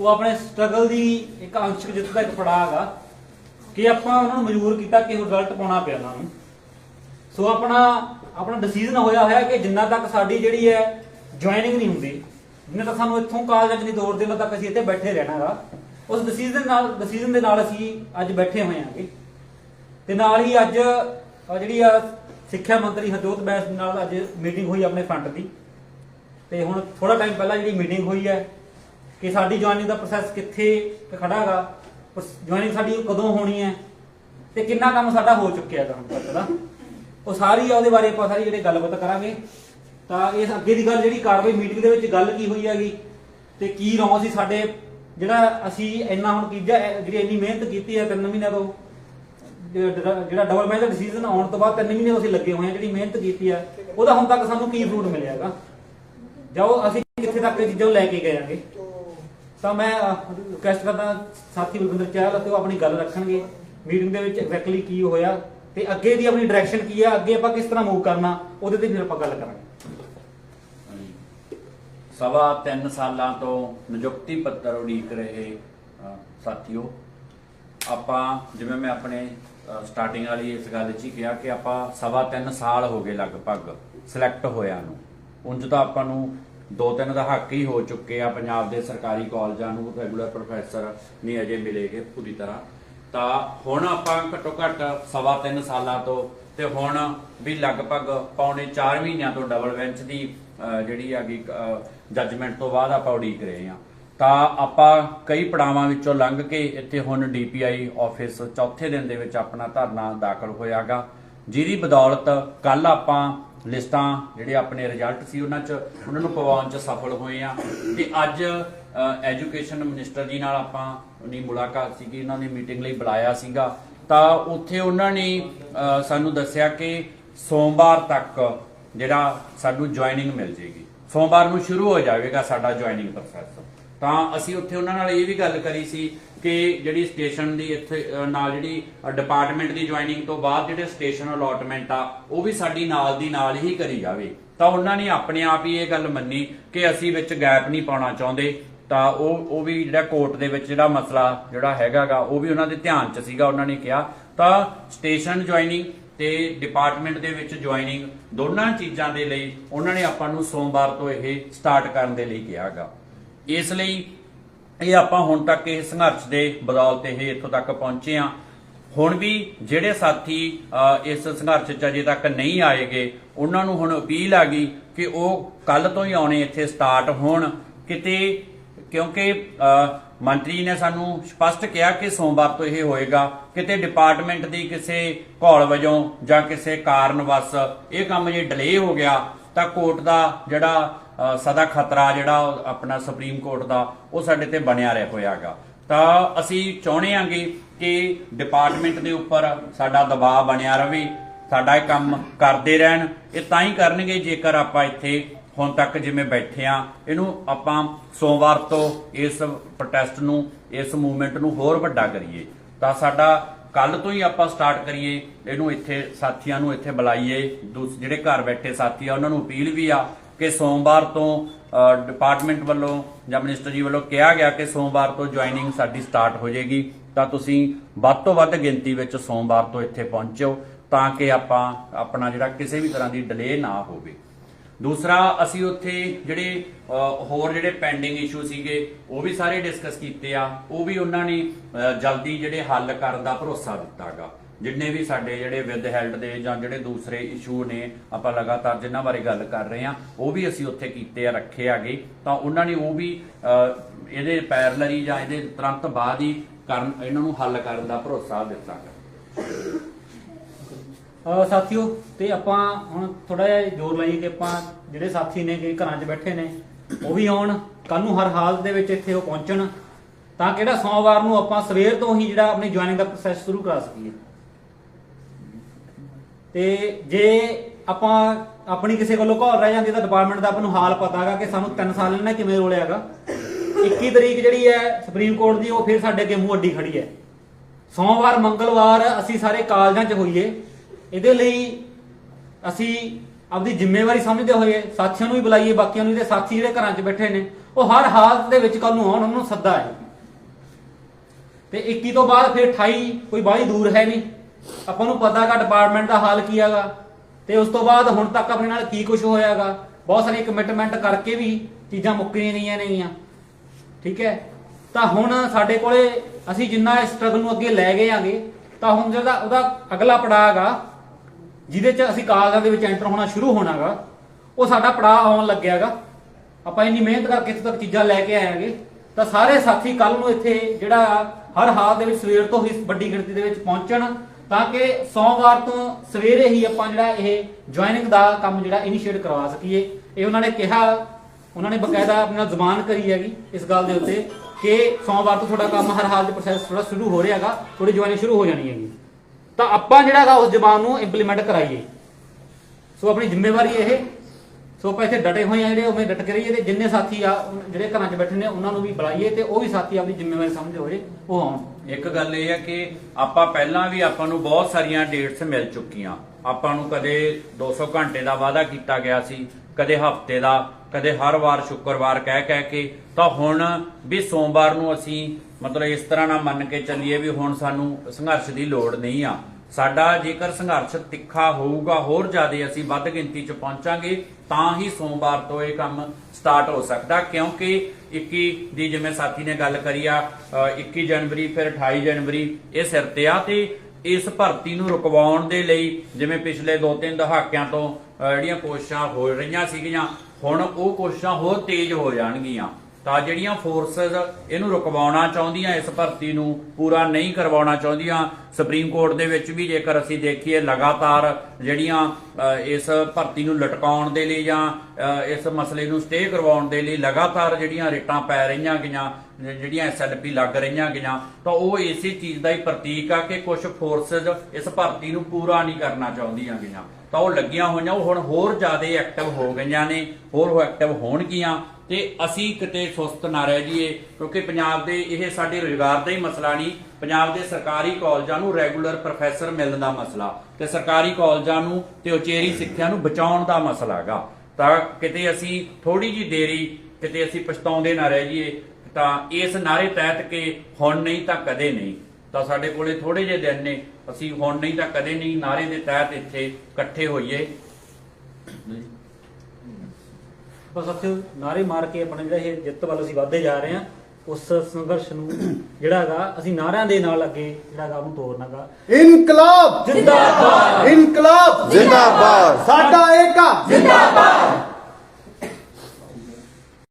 ਉਹ ਆਪਣੇ ਸਟਰਗਲ ਦੀ ਇੱਕ ਅੰਸ਼ਕ ਜਿੱਤ ਦਾ ਇੱਕ ਪੜਾਅ ਹੈਗਾ ਕਿ ਆਪਾਂ ਉਹਨਾਂ ਨੂੰ ਮਜਬੂਰ ਕੀਤਾ ਕਿ ਰਿਜ਼ਲਟ ਪਾਉਣਾ ਪਿਆ ਉਹਨਾਂ ਨੂੰ। ਸੋ ਆਪਣਾ ਆਪਣਾ ਡਿਸੀਜਨ ਹੋਇਆ ਹੋਇਆ ਕਿ ਜਿੰਨਾ ਤੱਕ ਸਾਡੀ ਜਿਹੜੀ ਹੈ ਜੁਆਇਨਿੰਗ ਨਹੀਂ ਹੁੰਦੀ, ਜਿੰਨਾ ਤੱਕ ਸਾਨੂੰ ਇੱਥੋਂ ਕਾਲਜ ਨਹੀਂ ਤੋਰਦੇ ਉਹਨਾਂ ਤੱਕ ਅਸੀਂ ਇੱਥੇ ਬੈਠੇ ਰਹਿਣਾਗਾ ਉਸ ਡਿਸੀਜਨ ਨਾਲ ਡਿਸੀਜਨ ਦੇ ਨਾਲ ਅਸੀਂ ਅੱਜ ਬੈਠੇ ਹੋਏ ਹਾਂਗੇ। ਤੇ ਨਾਲ ਹੀ ਅੱਜ ਜਿਹੜੀ ਆ ਸਿੱਖਿਆ ਮੰਤਰੀ ਹਰਜੋਤ ਬੈਂਸ ਨਾਲ ਅੱਜ ਮੀਟਿੰਗ ਹੋਈ ਆਪਣੇ ਫਰੰਟ ਦੀ। ਤੇ ਹੁਣ ਥੋੜਾ ਟਾਈਮ ਪਹਿਲਾਂ ਜਿਹੜੀ ਮੀਟਿੰਗ ਹੋਈ ਹੈ ਕਿ ਸਾਡੀ ਜੁਆਇਨਿੰਗ ਦਾ ਪ੍ਰੋਸੈਸ ਕਿੱਥੇ ਤੇ ਖੜਾ ਹੈਗਾ? ਜੁਆਇਨਿੰਗ ਸਾਡੀ ਕਦੋਂ ਹੋਣੀ ਹੈ? ਤੇ ਕਿੰਨਾ ਕੰਮ ਸਾਡਾ ਹੋ ਚੁੱਕਿਆ ਹੈਗਾ ਹੁਣ ਤੱਕ ਦਾ? ਉਹ ਸਾਰੀ ਆ, ਉਹਦੇ ਬਾਰੇ ਆਪਾਂ ਸਾਰੀ ਜਿਹੜੇ ਗੱਲਬਾਤ ਕਰਾਂਗੇ। ਤਾਂ ਇਸ ਅੱਗੇ ਦੀ ਗੱਲ ਜਿਹੜੀ ਕਾਰਵਾਈ ਮੀਟਿੰਗ ਦੇ ਵਿੱਚ ਗੱਲ ਕੀ ਹੋਈ ਹੈਗੀ, ਤੇ ਕੀ ਰੌਂ ਸੀ ਸਾਡੇ? ਜਿਹੜਾ ਅਸੀਂ ਇੰਨਾ ਹੁਣ ਕੀਜਾ ਜਿਹੜੀ ਇੰਨੀ ਮਿਹਨਤ ਕੀਤੀ ਹੈ ਤਿੰਨ ਮਹੀਨਿਆਂ ਤੋਂ, ਜਿਹੜਾ ਡਬਲ ਮੈਚ ਦਾ ਡਿਸੀਜਨ ਆਉਣ ਤੋਂ ਬਾਅਦ ਤਿੰਨ ਮਹੀਨੇ ਅਸੀਂ ਲੱਗੇ ਹੋਏ ਆ ਜਿਹੜੀ ਮਿਹਨਤ ਕੀਤੀ ਹੈ, ਉਹਦਾ ਹੁਣ ਤੱਕ ਸਾਨੂੰ ਕੀ ਫਰੂਟ ਮਿਲਿਆ ਹੈਗਾ? ਜਾਓ, ਅਸੀਂ ਕਿੱਥੇ ਤੱਕ ਚੀਜ਼ਾਂ ਲੈ ਕੇ ਗਏ ਆਂਗੇ ਤਾਂ ਮੈਂ ਰਿਕਵੈਸਟ ਕਰਦਾ ਸਾਥੀ ਬਲਵਿੰਦਰ ਚਾਹਲ ਅਤੇ ਉਹ ਆਪਣੀ ਗੱਲ ਰੱਖਣਗੇ। ਮੀਟਿੰਗ ਦੇ ਵਿੱਚ ਐਗਜ਼ੈਕਟਲੀ ਕੀ ਹੋਇਆ ਤੇ ਅੱਗੇ ਦੀ ਆਪਣੀ ਡਾਇਰੈਕਸ਼ਨ ਕੀ ਆ ਅੱਗੇ ਆਪਾਂ ਕਿਸ ਤਰ੍ਹਾਂ ਮੂਵ ਕਰਨਾ ਉਹਦੇ ਤੇ ਫਿਰ ਆਪਾਂ ਗੱਲ ਕਰਾਂਗੇ। ਸਵਾ 3 ਸਾਲਾਂ ਤੋਂ ਨਿਯੁਕਤੀ ਪੱਤਰ ਉਡੀਕ ਰਹੇ ਅ, ਸਾਥੀਓ। ਆਪਾਂ ਜਿਵੇਂ ਮੈਂ ਆਪਣੇ ਸਟਾਰਟਿੰਗ ਵਾਲੀ ਇਸ ਗੱਲ 'ਚ ਹੀ ਕਿਹਾ ਕਿ ਆਪਾਂ ਸਵਾ 3 ਸਾਲ ਹੋ ਗਏ ਲਗਭਗ ਸਿਲੈਕਟ ਹੋਇਆ ਨੂੰ। ਉਂਝ ਤਾਂ ਆਪਾਂ ਨੂੰ ਦੋ ਤਿੰਨ ਦਾ ਹੱਕ ਹੀ ਹੋ ਚੁੱਕੇ ਆ ਪੰਜਾਬ ਦੇ ਸਰਕਾਰੀ ਕਾਲਜਾਂ ਨੂੰ ਰੈਗੂਲਰ ਪ੍ਰੋਫੈਸਰ ਨਹੀਂ ਅਜੇ ਮਿਲੇਗੇ ਪੂਰੀ ਤਰ੍ਹਾਂ। ਤਾਂ ਹੁਣ ਆਪਾਂ ਘੱਟੋ ਘੱਟ ਸਵਾ 3 ਸਾਲਾਂ ਤੋਂ ਤੇ ਹੁਣ ਵੀ ਲਗਭਗ ਪੌਣੇ 4 ਮਹੀਨਿਆਂ ਤੋਂ ਡਬਲ ਬੈਂਚ ਦੀ ਜਿਹੜੀ ਹੈਗੀ ਜੱਜਮੈਂਟ ਤੋਂ ਬਾਅਦ ਆਪਾਂ ਉਡੀਕ ਰਹੇ ਹਾਂ। ਤਾਂ ਆਪਾਂ ਕਈ ਪੜਾਵਾਂ ਵਿੱਚੋਂ ਲੰਘ ਕੇ ਇੱਥੇ ਹੁਣ ਡੀਪੀਆਈ ਆਫਿਸ ਚੌਥੇ ਦਿਨ ਦੇ ਵਿੱਚ ਆਪਣਾ ਧਰਨਾ ਦਾਖਲ ਹੋਇਆਗਾ। ਜਿਹਦੀ ਬਦੌਲਤ ਕੱਲ ਆਪਾਂ ਲਿਸਟਾਂ ਜਿਹੜੇ ਆਪਣੇ ਰਿਜ਼ਲਟ ਸੀ ਉਹਨਾਂ 'ਚ, ਉਹਨਾਂ ਨੂੰ ਪਵਾਉਣ 'ਚ ਸਫਲ ਹੋਏ ਆ ਤੇ ਅੱਜ ਐਜੂਕੇਸ਼ਨ ਮਿਨਿਸਟਰ ਜੀ ਨਾਲ ਆਪਾਂ ਦੀ ਮੁਲਾਕਾਤ ਸੀਗੀ, ਉਹਨਾਂ ਨੇ ਮੀਟਿੰਗ ਲਈ ਬੁਲਾਇਆ ਸੀਗਾ। ਤਾਂ ਉੱਥੇ ਉਹਨਾਂ ਨੇ ਸਾਨੂੰ ਦੱਸਿਆ ਕਿ ਸੋਮਵਾਰ ਤੱਕ ਜਿਹੜਾ ਸਾਨੂੰ ਜੁਆਇਨਿੰਗ ਮਿਲ ਜੇਗੀ ਸੋਮਵਾਰ ਨੂੰ ਸ਼ੁਰੂ ਹੋ ਜਾਵੇਗਾ ਸਾਡਾ ਜੁਆਇਨਿੰਗ ਪ੍ਰੋਸੈਸ ਤਾਂ ਅਸੀਂ ਉੱਥੇ ਉਹਨਾਂ ਨਾਲ ਇਹ ਵੀ ਗੱਲ ਕਰੀ ਸੀ ਕਿ ਜਿਹੜੀ ਸਟੇਸ਼ਨ ਦੀ ਇੱਥੇ ਨਾਲ ਜਿਹੜੀ ਡਿਪਾਰਟਮੈਂਟ ਦੀ ਜੁਆਇਨਿੰਗ ਤੋਂ ਬਾਅਦ ਜਿਹੜੇ ਸਟੇਸ਼ਨ ਅਲੋਟਮੈਂਟ ਆ, ਉਹ ਵੀ ਸਾਡੀ ਨਾਲ ਦੀ ਨਾਲ ਹੀ ਕਰੀ ਜਾਵੇ। ਤਾਂ ਉਹਨਾਂ ਨੇ ਆਪਣੇ ਆਪ ਹੀ ਇਹ ਗੱਲ ਮੰਨੀ ਕਿ ਅਸੀਂ ਵਿੱਚ ਗੈਪ ਨਹੀਂ ਪਾਉਣਾ ਚਾਹੁੰਦੇ। ਤਾਂ ਉਹ ਉਹ ਵੀ ਜਿਹੜਾ ਕੋਰਟ ਦੇ ਵਿੱਚ ਜਿਹੜਾ ਮਸਲਾ ਜਿਹੜਾ ਹੈਗਾਗਾ, ਉਹ ਵੀ ਉਹਨਾਂ ਦੇ ਧਿਆਨ 'ਚ ਸੀਗਾ, ਉਹਨਾਂ ਨੇ ਕਿਹਾ। ਤਾਂ ਸਟੇਸ਼ਨ ਜੁਆਇਨਿੰਗ ਤੇ ਡਿਪਾਰਟਮੈਂਟ ਦੇ ਵਿੱਚ ਜੁਆਇਨਿੰਗ ਦੋਨਾਂ ਚੀਜ਼ਾਂ ਦੇ ਲਈ ਉਹਨਾਂ ਨੇ ਆਪਾਂ ਨੂੰ ਸੋਮਵਾਰ ਤੋਂ ਇਹ ਸਟਾਰਟ ਕਰਨ ਦੇ ਲਈ ਕਿਹਾਗਾ। ਇਸ ਲਈ ਇਹ ਆਪਾਂ ਹੁਣ ਤੱਕ ਇਹ ਸੰਘਰਸ਼ ਦੇ ਬਦੌਲਤ ਇਹ ਇੱਥੋਂ ਤੱਕ ਪਹੁੰਚੇ ਆ ਹੁਣ ਵੀ ਜਿਹੜੇ ਸਾਥੀ ਇਸ ਸੰਘਰਸ਼ 'ਚ ਅਜੇ ਤੱਕ ਨਹੀਂ ਆਏਗੇ ਉਹਨਾਂ ਨੂੰ ਹੁਣ ਅਪੀਲ ਆ ਗਈ ਕਿ ਉਹ ਕੱਲ ਤੋਂ ਹੀ ਆਉਣੇ ਇੱਥੇ ਸਟਾਰਟ ਹੋਣ। ਕਿਤੇ ਕਿਉਂਕਿ ਅ, ਮੰਤਰੀ ਜੀ ਨੇ ਸਾਨੂੰ ਸਪਸ਼ਟ ਕਿਹਾ ਕਿ ਸੋਮਵਾਰ ਤੋਂ ਇਹ ਹੋਏਗਾ। ਕਿਤੇ ਡਿਪਾਰਟਮੈਂਟ ਦੀ ਕਿਸੇ ਘੋਲ ਵਜੋਂ ਜਾਂ ਕਿਸੇ ਕਾਰਨ ਵਸ ਇਹ ਕੰਮ ਜੇ ਡਿਲੇ ਹੋ ਗਿਆ ਤਾਂ ਕੋਰਟ ਦਾ ਜਿਹੜਾ ਸਦਾ ਖਤਰਾ ਜਿਹੜਾ ਆਪਣਾ ਸੁਪਰੀਮ ਕੋਰਟ ਦਾ, ਉਹ ਸਾਡੇ ਤੇ ਬਣਿਆ ਰਿਹਾ ਹੋਇਆਗਾ ਤਾਂ ਅਸੀਂ ਚਾਹੁੰਦੇ ਆਂਗੇ ਕਿ ਡਿਪਾਰਟਮੈਂਟ ਦੇ ਉੱਪਰ ਸਾਡਾ ਦਬਾਅ ਬਣਿਆ ਰਹੇ ਸਾਡਾ ਇਹ ਕੰਮ ਕਰਦੇ ਰਹਿਣ। ਇਹ ਤਾਂ ਹੀ ਕਰਨਗੇ ਜੇਕਰ ਆਪਾਂ ਇੱਥੇ ਹੁਣ ਤੱਕ ਜਿਵੇਂ ਬੈਠੇ ਆ ਇਹਨੂੰ ਆਪਾਂ ਸੋਮਵਾਰ ਤੋਂ ਇਸ ਪ੍ਰੋਟੈਸਟ ਨੂੰ, ਇਸ ਮੂਵਮੈਂਟ ਨੂੰ ਹੋਰ ਵੱਡਾ ਕਰੀਏ। ਤਾਂ ਸਾਡਾ ਕੱਲ ਤੋਂ ਹੀ ਆਪਾਂ ਸਟਾਰਟ ਕਰੀਏ। ਇਹਨੂੰ ਇੱਥੇ ਸਾਥੀਆਂ ਨੂੰ ਇੱਥੇ ਬੁਲਾਈਏ। ਦੂਸ- ਜਿਹੜੇ ਘਰ ਬੈਠੇ ਸਾਥੀ ਆ, ਉਹਨਾਂ ਨੂੰ ਅਪੀਲ ਵੀ ਆ ਕਿ ਸੋਮਵਾਰ ਤੋਂ ਡਿਪਾਰਟਮੈਂਟ ਵੱਲੋਂ ਜਾਂ ਮਿਨਿਸਟਰ ਜੀ ਵੱਲੋਂ ਕਿਹਾ ਗਿਆ ਕਿ ਸੋਮਵਾਰ ਤੋਂ ਜੁਆਇਨਿੰਗ ਸਾਡੀ ਸਟਾਰਟ ਹੋ ਜਾਏਗੀ। ਤਾਂ ਤੁਸੀਂ ਵੱਧ ਤੋਂ ਵੱਧ ਗਿਣਤੀ ਵਿੱਚ ਸੋਮਵਾਰ ਤੋਂ ਇੱਥੇ ਪਹੁੰਚੋ ਤਾਂ ਕਿ ਆਪਾਂ ਆਪਣਾ ਜਿਹੜਾ ਕਿਸੇ ਵੀ ਤਰ੍ਹਾਂ ਦੀ ਡਿਲੇ ਨਾ ਹੋਵੇ। ਦੂਸਰਾ, ਅਸੀਂ ਉੱਥੇ ਜਿਹੜੇ ਹੋਰ ਜਿਹੜੇ ਪੈਂਡਿੰਗ ਇਸ਼ੂ ਸੀਗੇ, ਉਹ ਵੀ ਸਾਰੇ ਡਿਸਕਸ ਕੀਤੇ ਆ। ਉਹ ਵੀ ਉਹਨਾਂ ਨੇ ਜਲਦੀ ਜਿਹੜੇ ਹੱਲ ਕਰਨ ਦਾ ਭਰੋਸਾ ਦਿੱਤਾਗਾ ਜਿੰਨੇ ਵੀ ਸਾਡੇ ਜਿਹੜੇ ਵਿਦ ਹੈਲਡ ਦੇ ਜਾਂ ਜਿਹੜੇ ਦੂਸਰੇ ਇਸ਼ੂ ਨੇ, ਆਪਾਂ ਲਗਾਤਾਰ ਜਿਨ੍ਹਾਂ ਬਾਰੇ ਗੱਲ ਕਰ ਰਹੇ ਆ ਉਹ ਵੀ ਅਸੀਂ ਉੱਥੇ ਕੀਤੇ ਆ, ਰੱਖੇ ਆਗੇ ਤਾਂ ਉਹਨਾਂ ਨੇ ਉਹ ਵੀ ਇਹਦੇ ਪੈਰਲਰੀ ਜਾਂ ਇਹਦੇ ਤੁਰੰਤ ਬਾਅਦ ਹੀ ਕਰਨ, ਇਹਨਾਂ ਨੂੰ ਹੱਲ ਕਰਨ ਦਾ ਭਰੋਸਾ ਦਿੱਤਾ ਸਾਥੀਓ, ਤੇ ਆਪਾਂ ਹੁਣ ਥੋੜਾ ਜਿਹਾ ਜ਼ੋਰ ਲਾਈਏ ਕਿ ਆਪਾਂ ਜਿਹੜੇ ਸਾਥੀ ਨੇ ਕਿ ਘਰਾਂ 'ਚ ਬੈਠੇ ਨੇ, ਉਹ ਵੀ ਆਉਣ ਕੱਲ ਨੂੰ ਹਰ ਹਾਲਤ ਦੇ ਵਿੱਚ ਇੱਥੇ ਉਹ ਪਹੁੰਚਣ, ਤਾਂ ਕਿਹੜਾ ਸੋਮਵਾਰ ਨੂੰ ਆਪਾਂ ਸਵੇਰ ਤੋਂ ਹੀ ਜਿਹੜਾ ਆਪਣੀ ਜੁਆਇਨਿੰਗ ਦਾ ਪ੍ਰੋਸੈਸ ਸ਼ੁਰੂ ਕਰਾ ਸਕੀਏ? ਤੇ ਜੇ ਆਪਾਂ ਆਪਣੀ ਕਿਸੇ ਕੋਲੋਂ ਕਾਲ ਰਹਿ ਜਾਂਦੀ ਤਾਂ ਡਿਪਾਰਟਮੈਂਟ ਦਾ ਆਪਾਂ ਨੂੰ ਹਾਲ ਪਤਾ ਹੈਗਾ ਕਿ ਸਾਨੂੰ 3 ਸਾਲ ਇਹਨਾਂ ਕਿਵੇਂ ਰੋਲਿਆ ਰੋਲਿਆਗਾ 21 ਤਰੀਕ ਜਿਹੜੀ ਹੈ ਸੁਪਰੀਮ ਕੋਰਟ ਦੀ, ਉਹ ਫਿਰ ਸਾਡੇ ਅੱਗੇ ਮੂੰਹ ਅੱਡੀ ਖੜੀ ਹੈ। ਸੋਮਵਾਰ, ਮੰਗਲਵਾਰ ਅਸੀਂ ਸਾਰੇ ਕਾਲਜਾਂ 'ਚ ਹੋਈਏ। ਇਹਦੇ ਲਈ ਅਸੀਂ ਆਪਦੀ ਜ਼ਿੰਮੇਵਾਰੀ ਸਮਝਦੇ ਹੋਏ ਸਾਥੀਆਂ ਨੂੰ ਵੀ ਬੁਲਾਈਏ, ਬਾਕੀਆਂ ਨੂੰ ਵੀ ਤੇ ਸਾਥੀ ਜਿਹੜੇ ਘਰਾਂ 'ਚ ਬੈਠੇ ਨੇ, ਉਹ ਹਰ ਹਾਲਤ ਦੇ ਵਿੱਚ ਕੱਲ ਨੂੰ ਆਉਣ, ਉਹਨਾਂ ਨੂੰ ਸੱਦਾ ਹੈ। ਤੇ 21 ਤੋਂ ਬਾਅਦ ਫਿਰ 28 ਕੋਈ ਬਾਹਲੀ ਦੂਰ ਹੈ ਨਹੀਂ। ਆਪਾਂ ਨੂੰ ਪਤਾਗਾ ਡਿਪਾਰਟਮੈਂਟ ਦਾ ਹਾਲ ਕੀ ਹੈਗਾ ਤੇ ਉਸ ਤੋਂ ਬਾਅਦ ਹੁਣ ਤੱਕ ਆਪਣੇ ਨਾਲ ਕੀ ਕੁਝ ਹੋਇਆਗਾ ਬਹੁਤ ਸਾਰੀਆਂ ਕਮਿਟਮੈਂਟ ਕਰਕੇ ਵੀ ਚੀਜ਼ਾਂ ਮੁੱਕੀਆਂ ਗਈਆਂ ਨੇਗੀਆਂ ਠੀਕ ਹੈ? ਤਾਂ ਹੁਣ ਸਾਡੇ ਕੋਲੇ ਅਸੀਂ ਜਿੰਨਾ ਇਸ ਸਟਰਗਲ ਨੂੰ ਅੱਗੇ ਲੈ ਗਏ ਆਂਗੇ ਤਾਂ ਹੁਣ ਜਿਹੜਾ ਉਹਦਾ ਅਗਲਾ ਪੜਾਅ ਹੈਗਾ, ਜਿਹਦੇ ਚ ਅਸੀਂ ਕਾਲਜਾਂ ਦੇ ਵਿੱਚ ਐਂਟਰ ਹੋਣਾ ਸ਼ੁਰੂ ਹੋਣਾਗਾ ਉਹ ਸਾਡਾ ਪੜਾਅ ਆਉਣ ਲੱਗਿਆਗਾ ਆਪਾਂ ਇੰਨੀ ਮਿਹਨਤ ਕਰਕੇ ਇੱਥੇ ਤੱਕ ਚੀਜ਼ਾਂ ਲੈ ਕੇ ਆਏਗੇ ਤਾਂ ਸਾਰੇ ਸਾਥੀ ਕੱਲ ਨੂੰ ਇੱਥੇ ਜਿਹੜਾ ਹਰ ਹਾਲ ਦੇ ਵਿੱਚ ਸਵੇਰ ਤੋਂ ਹੀ ਵੱਡੀ ਗਿਣਤੀ ਦੇ ਵਿੱਚ ਪਹੁੰਚਣ। ਤਾਂ ਕਿ ਸੋਮਵਾਰ ਤੋਂ ਸਵੇਰੇ ਹੀ ਆਪਾਂ ਜਿਹੜਾ ਇਹ ਜੁਆਇਨਿੰਗ ਦਾ ਕੰਮ ਜਿਹੜਾ ਇਨੀਸ਼ੀਏਟ ਕਰਵਾ ਸਕੀਏ। ਇਹ ਉਹਨਾਂ ਨੇ ਕਿਹਾ, ਉਹਨਾਂ ਨੇ ਬਕਾਇਦਾ ਆਪਣੇ ਨਾਲ ਜ਼ਬਾਨ ਕਰੀ ਹੈਗੀ ਇਸ ਗੱਲ ਦੇ ਉੱਤੇ ਕਿ ਸੋਮਵਾਰ ਤੋਂ ਤੁਹਾਡਾ ਕੰਮ ਹਰ ਹਾਲ ਦੇ ਪ੍ਰੋਸੈਸ ਥੋੜਾ ਸ਼ੁਰੂ ਹੋ ਰਿਹਾ ਹੈਗਾ ਤੁਹਾਡੀ ਜੁਆਇਨਿੰਗ ਸ਼ੁਰੂ ਹੋ ਜਾਣੀ ਹੈਗੀ। ਤਾਂ ਆਪਾਂ ਜਿਹੜਾ ਹੈਗਾ ਉਸ ਜ਼ਬਾਨ ਨੂੰ ਇੰਪਲੀਮੈਂਟ ਕਰਾਈਏ। ਸੋ ਆਪਣੀ ਜ਼ਿੰਮੇਵਾਰੀ ਇਹ ਸੋ ਆਪਾਂ ਇੱਥੇ ਡਟੇ ਹੋਏ ਆ ਜਿਹੜੇ, ਉਵੇਂ ਡਟ ਕੇ ਰਹੀਏ ਤੇ ਜਿੰਨੇ ਸਾਥੀ ਆ, ਜਿਹੜੇ ਘਰਾਂ 'ਚ ਬੈਠੇ ਨੇ, ਉਹਨਾਂ ਨੂੰ ਵੀ ਬੁਲਾਈਏ ਤੇ ਉਹ ਵੀ ਸਾਥੀ ਆਪਣੀ ਜ਼ਿੰਮੇਵਾਰੀ ਸਮਝਦੇ ਹੋਏ ਉਹ ਆਉਣ। ਇੱਕ ਗੱਲ ਇਹ ਹੈ ਕਿ ਆਪਾਂ ਪਹਿਲਾਂ ਵੀ ਆਪਾਂ ਨੂੰ ਬਹੁਤ ਸਾਰੀਆਂ ਡੇਟਸ ਮਿਲ ਚੁੱਕੀਆਂ। ਆਪਾਂ ਨੂੰ ਕਦੇ 200 ਘੰਟੇ ਦਾ ਵਾਅਦਾ ਕੀਤਾ ਗਿਆ ਸੀ, ਕਦੇ ਹਫ਼ਤੇ ਦਾ, ਕਦੇ ਹਰ ਵਾਰ ਸ਼ੁੱਕਰਵਾਰ ਕਹਿ ਕਹਿ ਕੇ। ਤਾਂ ਹੁਣ ਵੀ ਸੋਮਵਾਰ ਨੂੰ ਅਸੀਂ ਮਤਲਬ ਇਸ ਤਰ੍ਹਾਂ ਨਾਲ ਮੰਨ ਕੇ ਚੱਲੀਏ ਵੀ ਹੁਣ ਸਾਨੂੰ ਸੰਘਰਸ਼ ਦੀ ਲੋੜ ਨਹੀਂ ਆ। ਸਾਡਾ ਜੇਕਰ ਸੰਘਰਸ਼ ਤਿੱਖਾ ਹੋਊਗਾ, ਹੋਰ ਜ਼ਿਆਦਾ ਅਸੀਂ ਵੱਧ ਗਿਣਤੀ 'ਚ ਪਹੁੰਚਾਂਗੇ। ਤਾਂ ਹੀ ਸੋਮਵਾਰ ਤੋਂ ਇਹ ਕੰਮ ਸਟਾਰਟ ਹੋ ਸਕਦਾ ਕਿਉਂਕਿ 21 ਦੀ ਜਿਵੇਂ ਸਾਥੀ ਨੇ ਗੱਲ ਕਰੀ ਆ ਅ, 21 ਜਨਵਰੀ ਫਿਰ 28 ਜਨਵਰੀ ਇਹ ਸਿਰ ਤੇ ਆ ਤੇ ਇਸ ਭਰਤੀ ਨੂੰ ਰੁਕਵਾਉਣ ਦੇ ਲਈ ਜਿਵੇਂ ਪਿਛਲੇ 2-3 ਦਹਾਕਿਆਂ ਤੋਂ ਜਿਹੜੀਆਂ ਕੋਸ਼ਿਸ਼ਾਂ ਹੋ ਰਹੀਆਂ ਸੀਗੀਆਂ ਹੁਣ ਉਹ ਕੋਸ਼ਿਸ਼ਾਂ ਹੋਰ ਤੇਜ਼ ਹੋ ਜਾਣਗੀਆਂ। ਤਾਂ ਜਿਹੜੀਆਂ ਫੋਰਸਸ ਇਹਨੂੰ ਰੁਕਵਾਉਣਾ ਚਾਹੁੰਦੀਆਂ, ਇਸ ਭਰਤੀ ਨੂੰ ਪੂਰਾ ਨਹੀਂ ਕਰਵਾਉਣਾ ਚਾਹੁੰਦੀਆਂ ਸੁਪਰੀਮ ਕੋਰਟ ਦੇ ਵਿੱਚ ਵੀ ਜੇਕਰ ਅਸੀਂ ਦੇਖੀਏ ਲਗਾਤਾਰ ਜਿਹੜੀਆਂ ਇਸ ਭਰਤੀ ਨੂੰ ਲਟਕਾਉਣ ਦੇ ਲਈ ਜਾਂ ਇਸ ਮਸਲੇ ਨੂੰ ਸਟੇ ਕਰਵਾਉਣ ਦੇ ਲਈ ਲਗਾਤਾਰ ਜਿਹੜੀਆਂ ਰੇਟਾਂ ਪੈ ਰਹੀਆਂ ਗਈਆਂ ਜ- ਜਿਹੜੀਆਂ ਐਸਐਲਪੀ ਲੱਗ ਰਹੀਆਂ ਗਈਆਂ, ਤਾਂ ਉਹ ਇਸੇ ਚੀਜ਼ ਦਾ ਹੀ ਪ੍ਰਤੀਕ ਆ ਕਿ ਕੁਝ ਫੋਰਸਸ ਇਸ ਭਰਤੀ ਨੂੰ ਪੂਰਾ ਨਹੀਂ ਕਰਨਾ ਚਾਹੁੰਦੀਆਂ ਗਈਆਂ। ਤਾਂ ਉਹ ਲੱਗੀਆਂ ਹੋਈਆਂ, ਉਹ ਹੁਣ ਹੋਰ ਜ਼ਿਆਦਾ ਐਕਟਿਵ ਹੋ ਗਈਆਂ ਨੇ, ਹੋਰ ਐਕਟਿਵ ਹੋਣਗੀਆਂ। ਤੇ ਅਸੀਂ ਕਿਤੇ ਸੁਸਤ ਨਾ ਰਹਿ ਜਾਈਏ, ਕਿਉਂਕਿ ਪੰਜਾਬ ਦੇ ਇਹ ਸਾਡੇ ਰੋਜ਼ਗਾਰ ਦਾ ਹੀ ਮਸਲਾ ਨਹੀਂ, ਪੰਜਾਬ ਦੇ ਸਰਕਾਰੀ ਕਾਲਜਾਂ ਨੂੰ ਰੈਗੂਲਰ ਪ੍ਰੋਫੈਸਰ ਮਿਲਣ ਦਾ ਮਸਲਾ ਤੇ ਸਰਕਾਰੀ ਕਾਲਜਾਂ ਨੂੰ ਤੇ ਉਚੇਰੀ ਸਿੱਖਿਆ ਨੂੰ ਬਚਾਉਣ ਦਾ ਮਸਲਾ ਹੈਗਾ। ਤਾਂ ਕਿਤੇ ਅਸੀਂ ਥੋੜੀ ਜੀ ਦੇਰੀ, ਕਿਤੇ ਅਸੀਂ ਪਛਤਾਉਂਦੇ ਨਾ ਰਹਿ ਜਾਈਏ, ਤਾਂ ਇਸ ਨਾਰੇ ਤਹਿਤ ਕਿ ਹੁਣ ਨਹੀਂ ਤਾਂ ਕਦੇ ਨਹੀਂ। ਤਾਂ ਸਾਡੇ ਕੋਲੇ ਥੋੜੇ ਜਿਹੇ ਦਿਨ ਨੇ, ਅਸੀਂ ਹੁਣ ਨਹੀਂ ਤਾਂ ਕਦੇ ਨਹੀਂ ਨਾਰੇ ਦੇ ਤਹਿਤ ਇੱਥੇ ਇਕੱਠੇ ਹੋਈਏ। ਬਸ ਉੱਥੇ ਨਾਰੇ ਮਾਰ ਕੇ ਆਪਣਾ ਜਿਹੜਾ ਇਹ ਜਿੱਤ ਵੱਲ ਅਸੀਂ ਵਧਦੇ ਜਾ ਰਹੇ ਹਾਂ ਉਸ ਸੰਘਰਸ਼ ਨੂੰ ਜਿਹੜਾ ਹੈਗਾ ਅਸੀਂ ਨਾਰਿਆਂ ਦੇ ਨਾਲ ਅੱਗੇ ਜਿਹੜਾ ਹੈਗਾ ਉਹਨੂੰ ਤੋਰਨਾਗਾ ਇਨਕਲਾਬ! ਜਿੰਦਾਬਾਦ! ਇਨਕਲਾਬ! ਜ਼ਿੰਦਾਬਾਦ! ਸਾਡਾ ਏਕਾ! ਜਿੰਦਾਬਾਦ!